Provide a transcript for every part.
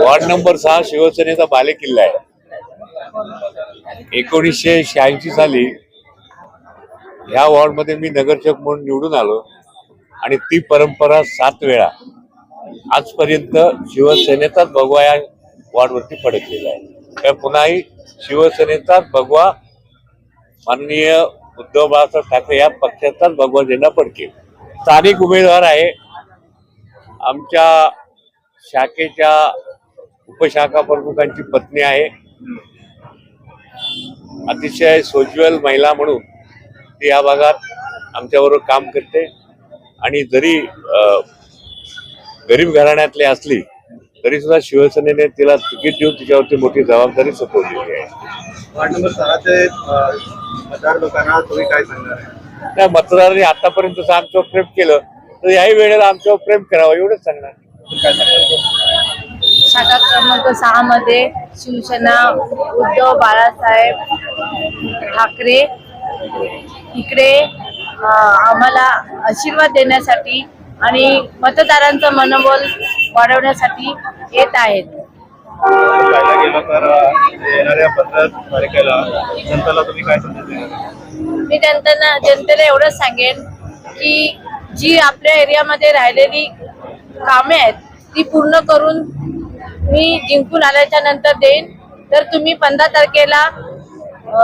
Ward number सहा शिवसेनेचा बालेकिल्ला आहे. एकोणीसशे शहाऐंशी साली ह्या वॉर्डमध्ये मी नगरसेवक म्हणून निवडून आलो आणि ती परंपरा सात वेळा आजपर्यंत शिवसेनेचाच भगवा या वॉर्डवरती फडकलेला आहे. तर पुन्हाही शिवसेनेचाच भगवा माननीय उद्धव बाळासाहेब ठाकरे या पक्षाचाच भगवा झेंडा फडकेल. स्थानिक उमेदवार आहे. आमच्या शाखेच्या उपशाखा प्रमुखांची पत्नी आहे. अतिशय सोज्युअल महिला म्हणून ती या भागात आमच्याबरोबर काम करते. आणि जरी गरीब घराण्यातली असली तरी सुद्धा शिवसेनेने तिला तिकीट देऊन तिच्यावरती मोठी जबाबदारी सोपवलेली आहे. मतदारांनी आतापर्यंत आमच्यावर प्रेम केलं तर याही वेळेला आमच्यावर प्रेम करावं एवढंच सांगणार. काय सांगणार? शाखा क्रमांक सहा मध्ये शिवसेना उद्धव बाळासाहेब ठाकरे इकडे आम्हाला आशीर्वाद देण्यासाठी आणि मतदारांचं मनोबल वाढवण्यासाठी येत आहेत. पाहायला गेलं तर अं, येणाऱ्या पंधरा तारखेला जनताला तुम्ही काय संदेश देणार? मी त्यांना जनतेला एवढंच सांगेन की जी आपल्या एरियामध्ये राहिलेली कामे आहेत ती पूर्ण करून मी जिंकून आल्याच्यानंतर देईन. तर तुम्ही पंधरा तारखेला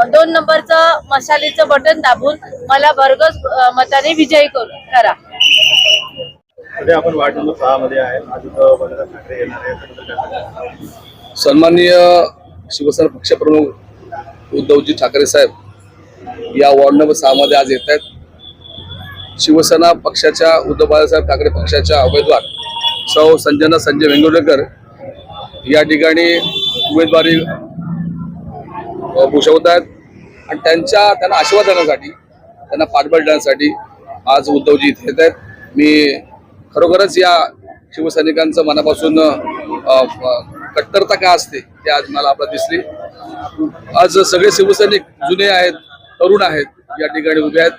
दोन नंबरचं मसालीचं बटन दाबून मला भरघोस मताने विजयी करू करा. आपण वार्ड नंबर सहा मध्ये आहे? सन्माननीय शिवसेना पक्षप्रमुख उद्धवजी ठाकरे साहेब या वॉर्ड नंबर सहामध्ये आज येत आहेत. शिवसेना पक्षाच्या उद्धव बाळासाहेब ठाकरे पक्षाच्या उमेदवार सौ संजना संजय वेंगुर्लेकर या ठिकाणी उमेदवारी भूषवत आहेत. आणि त्यांच्या त्यांना आशीर्वाद देण्यासाठी त्यांना पाठबळ देण्यासाठी आज उद्धवजी इथे येत आहेत. मी खरोखरच या शिवसैनिकांचं मनापासून कट्टरता काय असते ते आज मला आपल्याला दिसली. आज सगळे शिवसैनिक जुने आहेत तरुण आहेत या ठिकाणी उभे आहेत.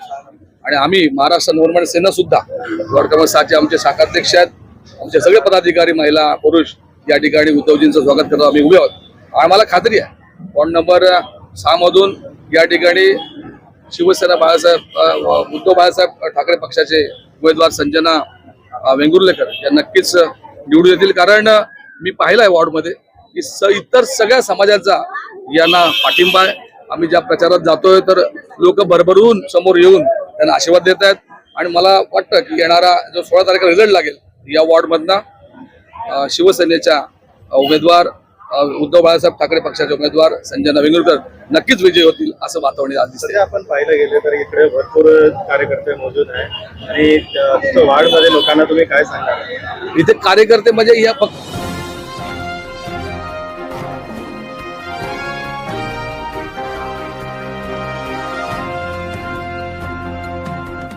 आणि आम्ही महाराष्ट्र नवनिर्माण सेना सुद्धा वर्तमान साचे आमचे शाखाध्यक्ष आहेत. आमचे सगळे पदाधिकारी महिला पुरुष या ठिकाणी उद्धवजींचं स्वागत करतो आम्ही उभे आहोत. आम्हाला खात्री आहे वॉर्ड नंबर सहा मधून या ठिकाणी शिवसेना बाळासाहेब उद्धव बाळासाहेब ठाकरे पक्षाचे उमेदवार संजना वेंगुर्लेकर या नक्कीच निवडून येतील. कारण मी पाहिलं आहे वॉर्डमध्ये की स इतर सगळ्या समाजाचा यांना पाठिंबा आहे. आम्ही ज्या प्रचारात जातोय तर लोक भरभरून समोर येऊन त्यांना आशीर्वाद देत आहेत आणि मला वाटतं की येणारा जो सोळा तारखेला रिझल्ट लागेल या वॉर्डमधनं शिवसेनेच्या उमेदवार उद्धव बाळासाहेब ठाकरे पक्षाचे उमेदवार संजना वेंगुर्कर नक्कीच विजयी होतील असं वातावरण आज सध्या आपण पाहायला गेले तर इकडे भरपूर कार्यकर्ते मौजूद आहे आणि वार्डमध्ये लोकांना तुम्ही काय सांगणार? इथे कार्यकर्ते म्हणजे या पक्ष